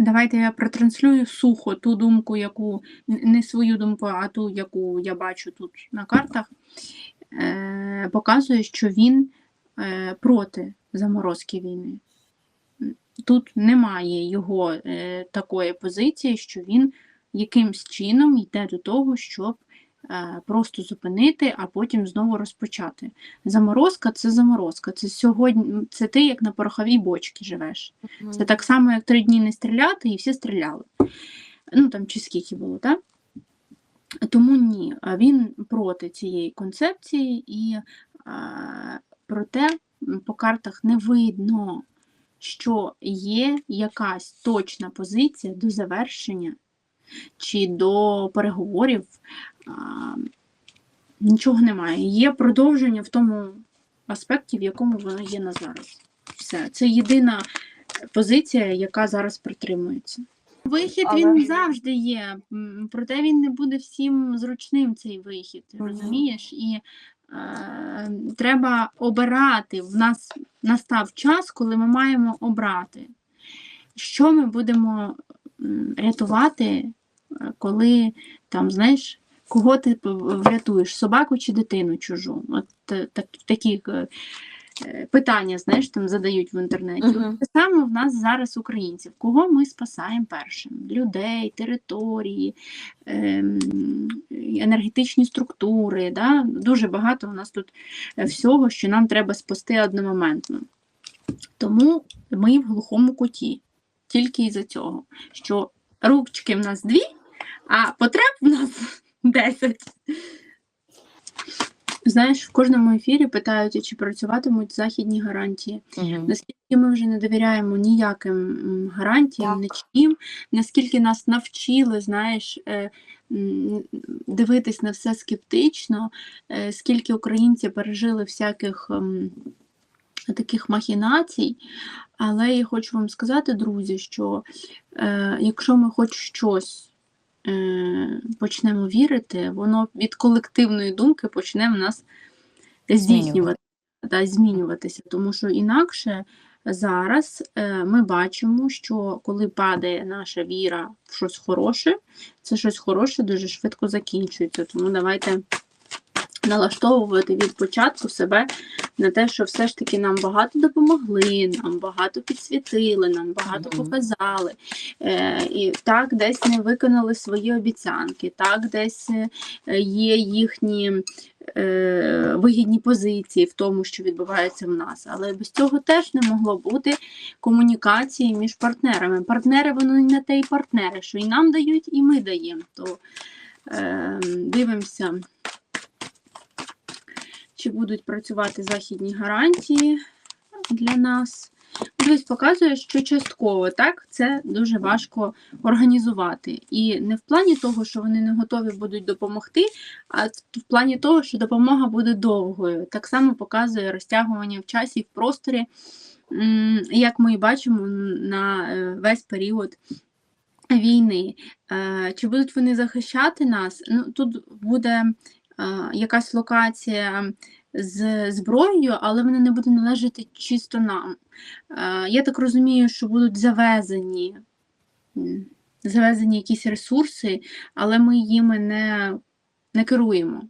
Давайте я протранслюю сухо ту думку, яку не свою думку, а ту, яку я бачу тут на картах. Е, показує, що він е, проти заморозки війни. Тут немає його е, такої позиції, що він якимсь чином йде до того, щоб просто зупинити, а потім знову розпочати. Заморозка це заморозка. Це сьогодні, це ти як на пороховій бочці живеш. Це так само, як три дні не стріляти, і всі стріляли. Ну там чи скільки було, так? Тому ні, він проти цієї концепції, і а, проте по картах не видно, що є якась точна позиція до завершення чи до переговорів. Нічого немає. Є продовження в тому аспекті, в якому воно є на зараз. Все. Це єдина позиція, яка зараз притримується. Вихід Але- він завжди є, проте він не буде всім зручним цей вихід, Мгм. розумієш? І е, треба обирати. В нас настав час, коли ми маємо обрати, що ми будемо рятувати, е, коли там, знаєш, кого ти врятуєш, собаку чи дитину чужу. От е, так, такі е, е, питання, знаєш, там задають в інтернеті. Те саме в нас зараз українців. Кого ми спасаємо першим? Людей, території, ем, енергетичні структури. Да? Дуже багато у нас тут всього, що нам треба спасти одномоментно. Тому ми в глухому куті. Тільки із-за цього, що ручки в нас дві, а потреб в нас 10. Знаєш, в кожному ефірі питають, чи працюватимуть західні гарантії. Мгм. Наскільки ми вже не довіряємо ніяким гарантіям, нічим, наскільки нас навчили, знаєш, е, дивитись на все скептично, е, скільки українці пережили всяких ем, таких махінацій. Але я хочу вам сказати, друзі, що е, якщо ми хоч щось почнемо вірити, воно від колективної думки почне в нас здійснювати, та, змінюватися. Тому що інакше зараз е, ми бачимо, що коли падає наша віра в щось хороше, це щось хороше дуже швидко закінчується. Тому давайте налаштовувати від початку себе на те, що все ж таки нам багато допомогли, нам багато підсвітили, нам багато показали. Е, і так, десь не виконали свої обіцянки, так, десь е, є їхні е, вигідні позиції в тому, що відбувається в нас. Але без цього теж не могло бути комунікації між партнерами. Партнери вони не те й партнери, що і нам дають, і ми даємо. То е, дивимося, чи будуть працювати західні гарантії для нас. Дивись, показує, що частково так це дуже важко організувати. І не в плані того, що вони не готові будуть допомогти, а в плані того, що допомога буде довгою. Так само показує розтягування в часі і в просторі, як ми і бачимо на е, весь період війни. Е, Чи будуть вони захищати нас? Ну, тут буде якась локація з зброєю, але вона не буде належати чисто нам. Я так розумію, що будуть завезені, завезені якісь ресурси, але ми їми не, не керуємо.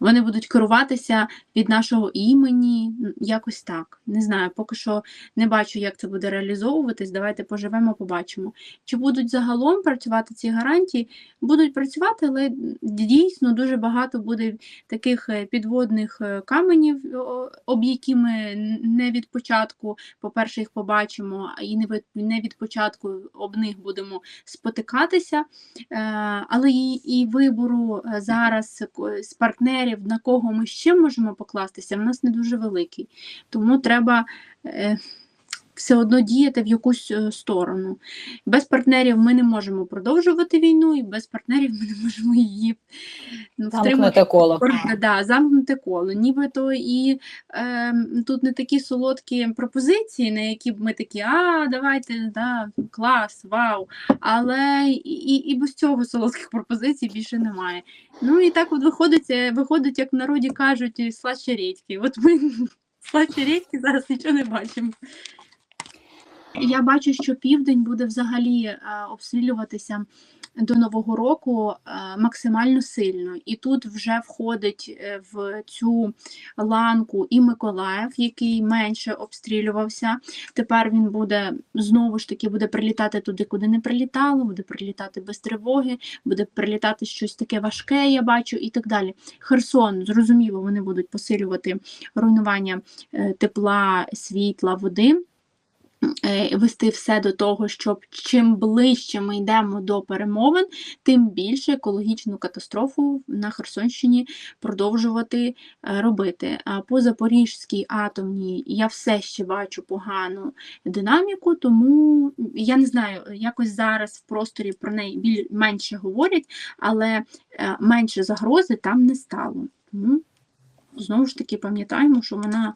Вони будуть керуватися від нашого імені, якось так. Не знаю, поки що не бачу, як це буде реалізовуватись. Давайте поживемо, побачимо. Чи будуть загалом працювати ці гарантії? Будуть працювати, але дійсно дуже багато буде таких е, підводних е, каменів, об які ми не від початку, по-перше, їх побачимо, і не від, не від початку об них будемо спотикатися. Е, Але і, і вибору зараз з партнерів, на кого ми ще можемо покластися, в нас не дуже великий. Тому треба е, все одно діяти в якусь е, сторону. Без партнерів ми не можемо продовжувати війну, і без партнерів ми не можемо її ну, втримати. Коло. Да, замкнуте коло. Нібито і е, тут не такі солодкі пропозиції, на які б ми такі, а, давайте, да, клас, вау. Але і, і, без цього солодких пропозицій більше немає. Ну і так от виходить, е, виходить, як в народі кажуть, слаще рідьки. От ми слаще рідьки зараз нічого не бачимо. Я бачу, що південь буде взагалі е, обстрілюватися до Нового року е, максимально сильно. І тут вже входить е, в цю ланку і Миколаїв, який менше обстрілювався. Тепер він буде знову ж таки буде прилітати туди, куди не прилітало, буде прилітати без тривоги, буде прилітати щось таке важке, я бачу, і так далі. Херсон, зрозуміло, вони будуть посилювати руйнування тепла, світла, води. Е, Вести все до того, щоб чим ближче ми йдемо до перемовин, тим більше екологічну катастрофу на Херсонщині продовжувати е, робити. А по Запорізькій атомній я все ще бачу погану динаміку, тому я не знаю, якось зараз в просторі про неї біль менше говорять, але е, менше загрози там не стало. Тому знову ж таки пам'ятаємо, що вона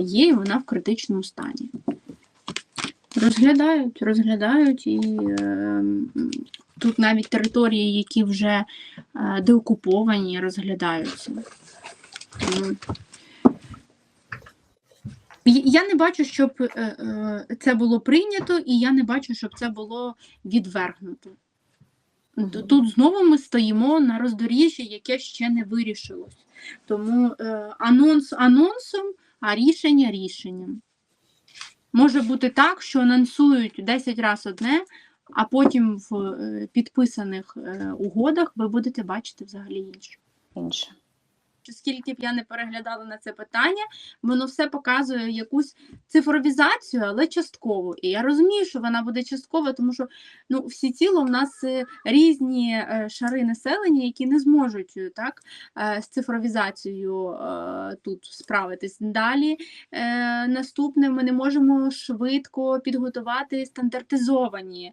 є і вона в критичному стані. Розглядають, розглядають і е, тут навіть території, які вже е, деокуповані, розглядаються. Я не бачу, щоб е, е, це було прийнято, і я не бачу, щоб це було відвергнуто. Тут знову ми стоїмо на роздоріжжі, яке ще не вирішилось. Тому е, анонс анонсом, а рішення рішенням. Може бути так, що анонсують 10 разів одне, а потім в е, підписаних е, угодах ви будете бачити взагалі інше. інше. Що Скільки б я не переглядала на це питання, воно все показує якусь цифровізацію, але частково. І я розумію, що вона буде часткова, тому що ну, всі ціло в нас е, різні е, шари населення, які не зможуть е, так, з цифровізацією тут справитись. Далі наступне ми не можемо швидко підготувати стандартизовані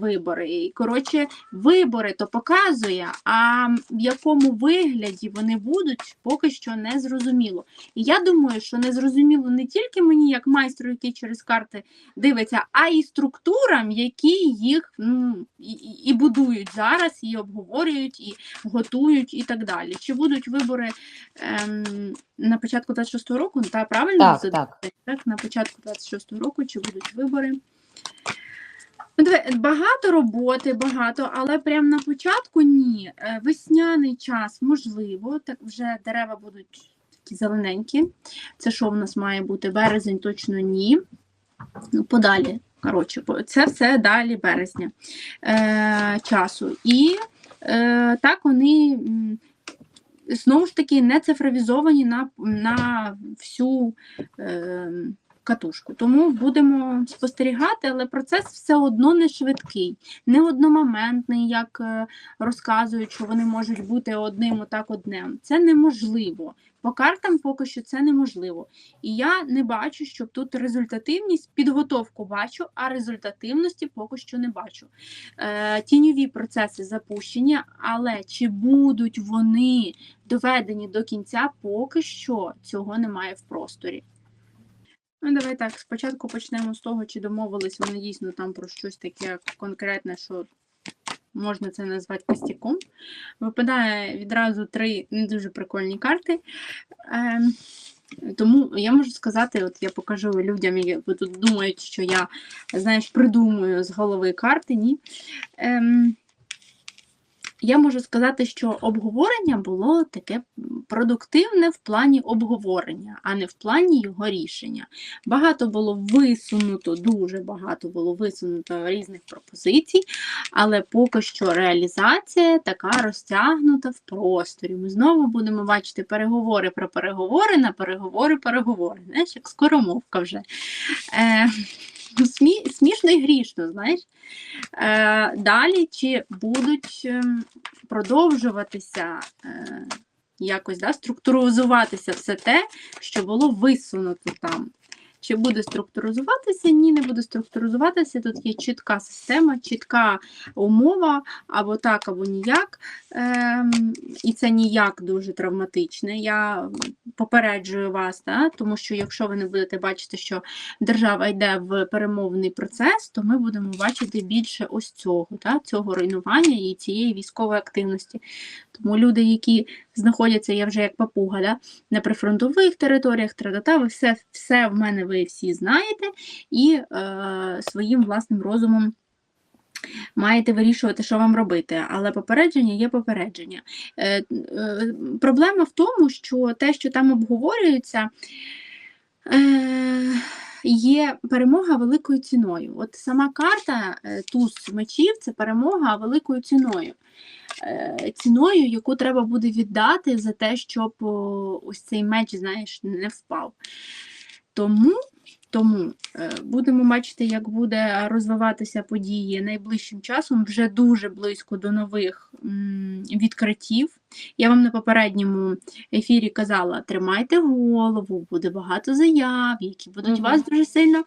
вибори. І, коротше, вибори то показує, а в якому вигляді вони будуть, поки що не зрозуміло. І я думаю, що не зрозуміло не тільки мені, як майстру, який через карти дивиться, а й структурам, які їх ну, і, і будують зараз, і обговорюють, і готують, і так далі. Чи будуть вибори ем, на початку 26-го року? Та правильно Так, задати? так, на початку 26-го року, чи будуть вибори? Ну, диви, Багато роботи, багато, але прямо на початку ні. Е, Весняний час можливо, так вже дерева будуть такі зелененькі. Це що в нас має бути? Березень точно ні. Ну, подалі. Коротше, це все далі березня е, часу. І е, так вони знову ж таки не цифровізовані на, на всю. Е, катушку. Тому будемо спостерігати, але процес все одно не швидкий, не одномоментний, як е, розказують, що вони можуть бути одним отак одним. Це неможливо. По картам поки що це неможливо. І я не бачу, щоб тут результативність, підготовку бачу, а результативності поки що не бачу. Е, тіньові процеси запущені, але чи будуть вони доведені до кінця, поки що цього немає в просторі. Ну, давай так, спочатку почнемо з того, чи домовились вони дійсно там про щось таке конкретне, що можна це назвати костяком. Випадає відразу три не дуже прикольні карти. Ем, тому я можу сказати, от я покажу людям, які тут думають, що я, знаєш, придумую з голови карти, ні. Ем, я можу сказати, що обговорення було таке продуктивне в плані обговорення, а не в плані його рішення. Багато було висунуто, дуже багато було висунуто різних пропозицій, але поки що реалізація така розтягнута в просторі. Ми знову будемо бачити переговори про переговори на переговори, переговори. Знаєш, як скоромовка вже. Е, смі, смішно і грішно, знаєш. Е, далі чи будуть ем, продовжуватися е, якось да, структуризуватися все те, що було висунуто там. Чи буде структуризуватися? Ні, не буде структуризуватися. Тут є чітка система, чітка умова, або так, або ніяк. Ем, і це ніяк дуже травматичне. Я попереджую вас, да? тому що якщо ви не будете бачити, що держава йде в перемовний процес, то ми будемо бачити більше ось цього, да? цього руйнування і цієї військової активності. Тому люди, які знаходяться я вже як папуга, да? на прифронтових територіях, тра-та-та, ви все, все в мене ви всі знаєте, і е, своїм власним розумом. Маєте вирішувати, що вам робити, але попередження є попередження. Е, е, проблема в тому, що те, що там обговорюється, е, є перемога великою ціною. От сама карта е, туз мечів це перемога великою ціною. Е, ціною, яку треба буде віддати за те, щоб ось цей меч, знаєш, не впав. Тому, тому е, будемо бачити, як буде розвиватися події найближчим часом, вже дуже близько до нових відкриттів. Я вам на попередньому ефірі казала: тримайте голову, буде багато заяв, які будуть Мгм. вас дуже сильно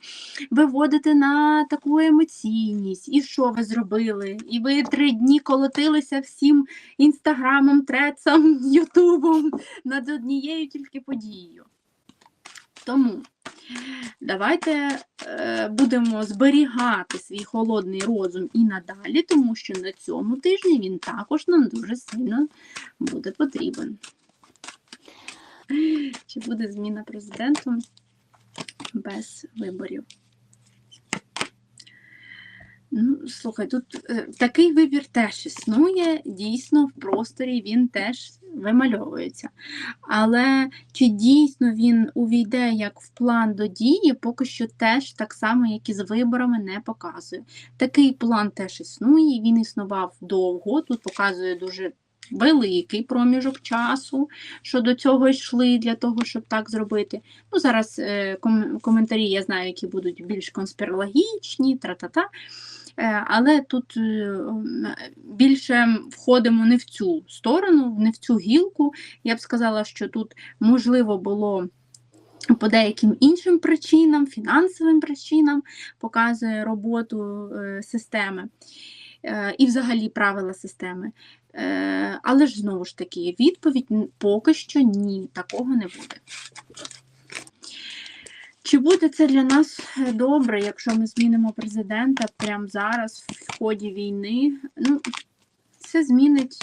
виводити на таку емоційність. І що ви зробили? І ви три дні колотилися всім інстаграмом, трецом, ютубом над однією тільки подією. Тому давайте е, будемо зберігати свій холодний розум і надалі, тому що на цьому тижні він також нам дуже сильно буде потрібен. Чи буде зміна президенту без виборів? Ну, слухай, тут е, такий вибір теж існує, дійсно, в просторі він теж вимальовується. Але чи дійсно він увійде як в план до дії, поки що теж так само, як і з виборами, не показує. Такий план теж існує, він існував довго, тут показує дуже великий проміжок часу, що до цього йшли для того, щоб так зробити. Ну, зараз е, ком- коментарі я знаю, які будуть більш конспірологічні, тра-та-та. Е, Але тут е, більше входимо не в цю сторону, не в цю гілку. Я б сказала, що тут можливо було по деяким іншим причинам, фінансовим причинам показує роботу е, системи е, і взагалі правила системи. Е, Але ж знову ж таки, відповідь поки що ні, такого не буде. Чи буде це для нас е, добре, якщо ми змінимо президента прямо зараз, в ході війни? Ну, це змінить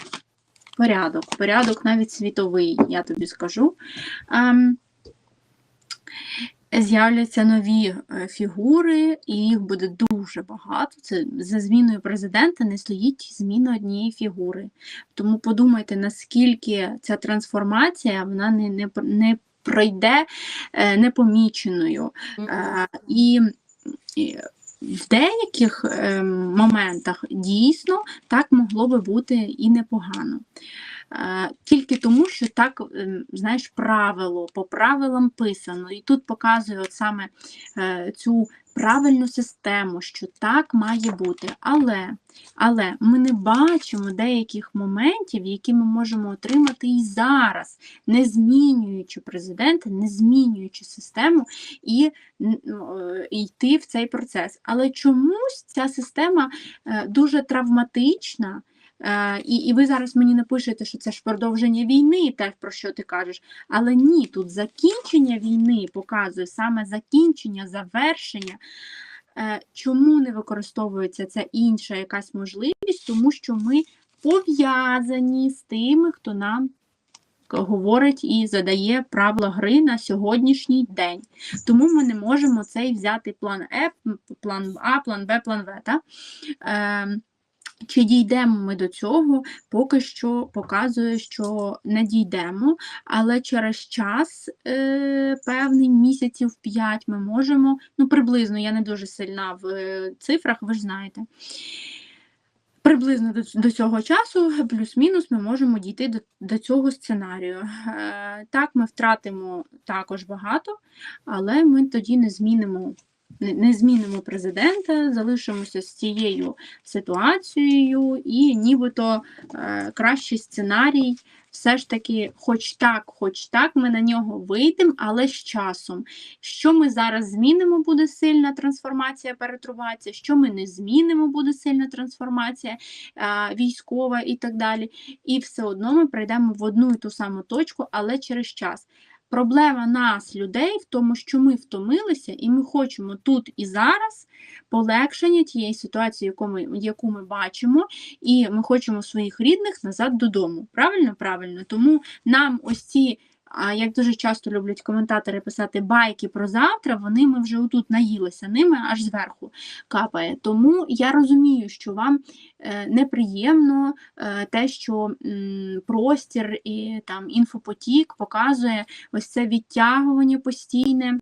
порядок, порядок навіть світовий, я тобі скажу. Ем, З'являться нові е, фігури, і їх буде дуже багато. Це за зміною президента не стоїть зміна однієї фігури. Тому подумайте, наскільки ця трансформація вона не, не, не пройде е, непоміченою. Е, І, в деяких е, моментах дійсно так могло би бути і непогано. Тільки тому, що так, ем, знаєш, правило, по правилам писано. І тут показує от саме е, цю правильну систему, що так має бути. Але, але ми не бачимо деяких моментів, які ми можемо отримати і зараз, не змінюючи президента, не змінюючи систему і йти в цей процес. Але чомусь ця система е, дуже травматична. Е, І, і ви зараз мені напишете, що це ж продовження війни, те, про що ти кажеш. Але ні, тут закінчення війни показує саме закінчення, завершення. Е, Чому не використовується ця інша якась можливість? Тому що ми пов'язані з тими, хто нам говорить і задає правила гри на сьогоднішній день. Тому ми не можемо цей взяти план Е, план А, план Б, план В. Та? Чи дійдемо ми до цього, поки що показує, що не дійдемо, але через час е, певний місяців 5 ми можемо, ну приблизно, я не дуже сильна в е, цифрах, ви ж знаєте. Приблизно до, до цього часу, плюс-мінус, ми можемо дійти до, до цього сценарію. Е, так, ми втратимо також багато, але ми тоді не змінимо, не, змінимо президента, залишимося з цією ситуацією, і нібито е, кращий сценарій все ж таки, хоч так, хоч так, ми на нього вийдемо, але з часом. Що ми зараз змінимо, буде сильна трансформація, перетрубація, що ми не змінимо, буде сильна трансформація е, військова і так далі. І все одно ми прийдемо в одну і ту саму точку, але через час. Проблема нас, людей, в тому, що ми втомилися, і ми хочемо тут і зараз полегшення тієї ситуації, яку ми, яку ми бачимо, і ми хочемо своїх рідних назад додому. Правильно? Правильно. Тому нам ось ці. А як дуже часто люблять коментатори писати байки про завтра, вони ми вже отут наїлися ними аж зверху капає. Тому я розумію, що вам е, неприємно е, те, що простір і там інфопотік показує ось це відтягування постійне.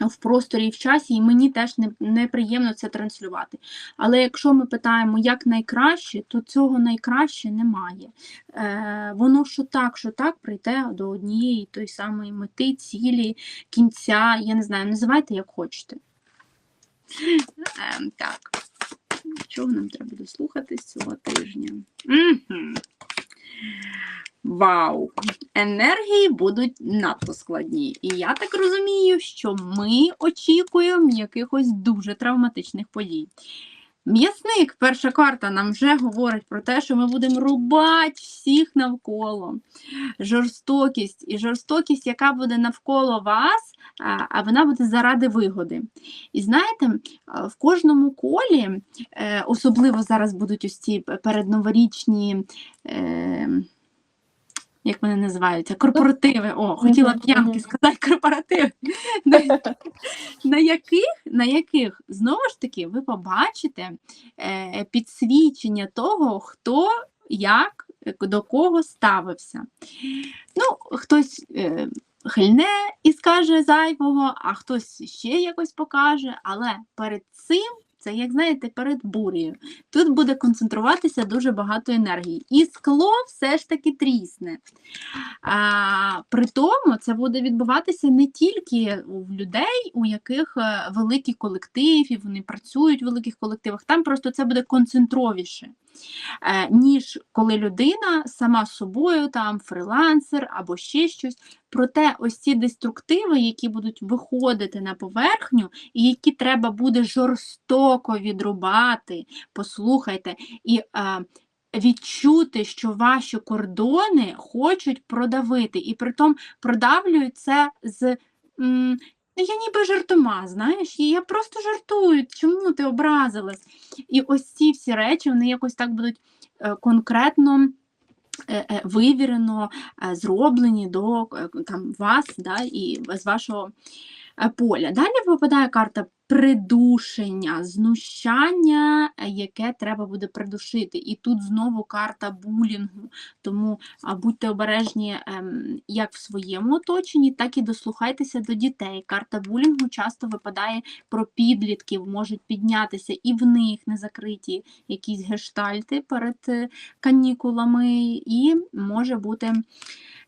В просторі і в часі, і мені теж не, неприємно це транслювати. Але якщо ми питаємо, як найкраще, то цього найкраще немає. Е, Воно що так, що так прийде до однієї тої самої мети, цілі, кінця. Я не знаю, називайте як хочете. Е, так, чого нам треба дослухатись цього тижня? Угу. Вау! Енергії будуть надто складні. І я так розумію, що ми очікуємо якихось дуже травматичних подій. М'ясник, перша карта, нам вже говорить про те, що ми будемо рубати всіх навколо. Жорстокість і жорстокість, яка буде навколо вас, а- вона буде заради вигоди. І знаєте, в кожному колі, е, особливо зараз будуть ось ці передноворічні. Як вони називаються? Корпоративи. О, хотіла п'янки сказати корпоративи. На, на, яких, на яких знову ж таки ви побачите е, підсвічення того, хто як до кого ставився. Ну, хтось е, хильне і скаже зайвого, а хтось ще якось покаже, але перед цим. Це, як знаєте, перед бурею. Тут буде концентруватися дуже багато енергії. І скло все ж таки трісне. А, при тому це буде відбуватися не тільки у людей, у яких е, великий колектив, і вони працюють в великих колективах. Там просто це буде концентровіше, ніж коли людина сама собою, там фрилансер або ще щось. Проте ось ці деструктиви, які будуть виходити на поверхню, і які треба буде жорстоко відрубати, послухайте, і е, відчути, що ваші кордони хочуть продавити, і притом продавлюють це з. «Ну, Я ніби жартома, знаєш, і я просто жартую, чому ти образилась? І ось ці всі речі, вони якось так будуть е, конкретно е, е, вивірено зроблені до там, вас да, і з вашого поля. Далі випадає карта придушення, знущання, е, яке треба буде придушити. І тут знову карта булінгу. Тому будьте обережні ем, як в своєму оточенні, так і дослухайтеся до дітей. Карта булінгу часто випадає про підлітків, можуть піднятися і в них не закриті якісь гештальти перед е, канікулами, і може бути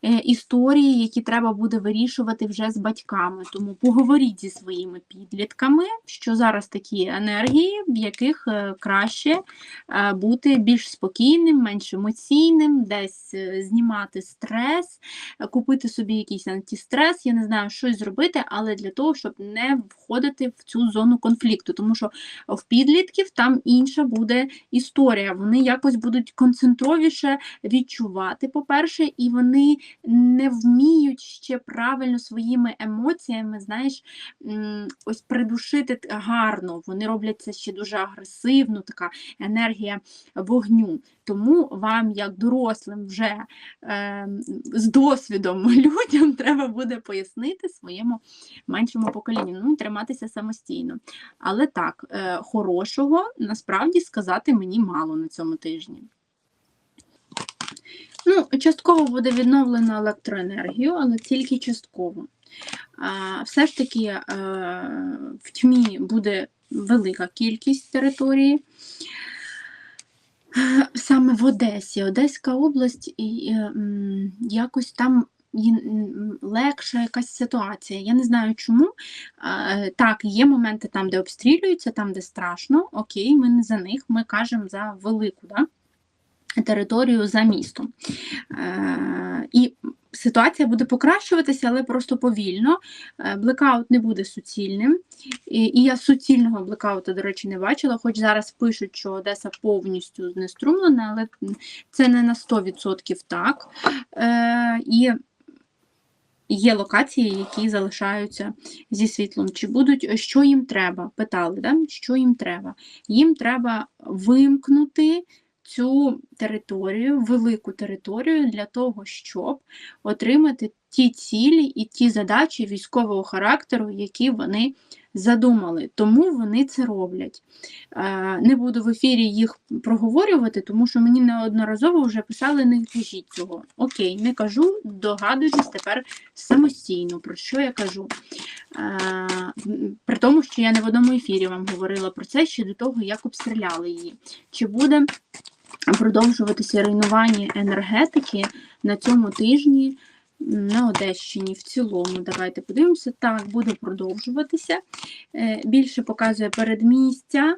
е, історії, які треба буде вирішувати вже з батьками. Тому поговоріть зі своїми підлітками, що зараз такі енергії, в яких е, краще е, бути більш спокійним, менш емоційним, десь е, знімати стрес, купити собі якийсь антистрес, я не знаю, щось зробити, але для того, щоб не входити в цю зону конфлікту, тому що в підлітків там інша буде історія. Вони якось будуть концентровіше відчувати, по-перше, і вони не вміють ще правильно своїми емоціями, знаєш, ось придушити т- гарно. Вони роблять це ще дуже агресивно, така енергія вогню. Тому вам, як дорослим, вже е, з досвідом людям, треба буде пояснити своєму меншому поколінню, ну триматися самостійно. Але так, е, хорошого насправді сказати мені мало на цьому тижні. Ну, частково буде відновлено електроенергію, але тільки частково. Все ж таки е, в тьмі буде велика кількість території. Саме в Одесі, Одеська область, і якось там легша якась ситуація. Я не знаю чому. Е, Так, є моменти там, де обстрілюються, там, де страшно. Окей, ми не за них, ми кажемо за велику да? територію за містом. Е, І ситуація буде покращуватися, але просто повільно. Е, Блекаут не буде суцільним. І, я суцільного блекауту, до речі, не бачила, хоч зараз пишуть, що Одеса повністю знеструмлена, але це не на 100% так. Е, і є локації, які залишаються зі світлом. Чи будуть, що їм треба? Питали, да? що їм треба? Їм треба вимкнути цю територію, велику територію для того, щоб отримати ті цілі і ті задачі військового характеру, які вони задумали. Тому вони це роблять. Е, Не буду в ефірі їх проговорювати, тому що мені неодноразово вже писали, не кажіть цього. Окей, не кажу, догадуйтесь тепер самостійно, про що я кажу. Е, При тому, що я не в одному ефірі вам говорила про це ще до того, як обстріляли її. Чи буде продовжуватися руйнування енергетики на цьому тижні на Одещині в цілому? Давайте подивимося. Так, буде продовжуватися. Е, Більше показує передмістя.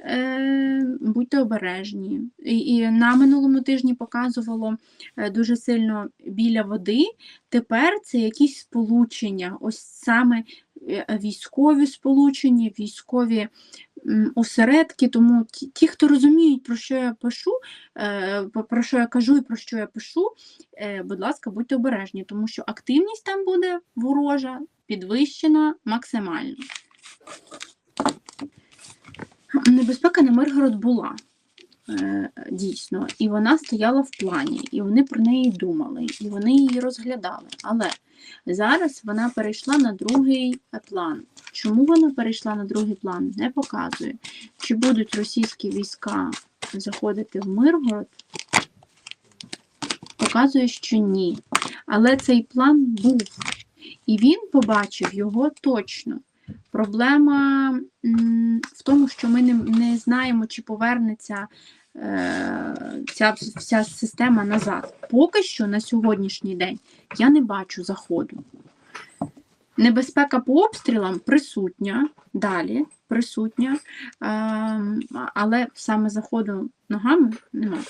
Е, Будьте обережні. І, на минулому тижні показувало е, дуже сильно біля води. Тепер це якісь сполучення, ось саме військові сполучення, військові осередки. Тому ті, хто розуміють, про що я пишу, е, про що я кажу і про що я пишу, е, будь ласка, будьте обережні, тому що активність там буде ворожа, підвищена максимально. Небезпека на Миргород була. е, Дійсно, і вона стояла в плані, і вони про неї думали, і вони її розглядали. Але зараз вона перейшла на другий план. Чому вона перейшла на другий план? Не показує. Чи будуть російські війська заходити в Миргород? Показує, що ні. Але цей план був, і він побачив його точно. Проблема в тому, що ми не, знаємо, чи повернеться ця вся система назад. Поки що на сьогоднішній день я не бачу заходу. Небезпека по обстрілам присутня далі, присутня, ем, але саме заходу ногами немає.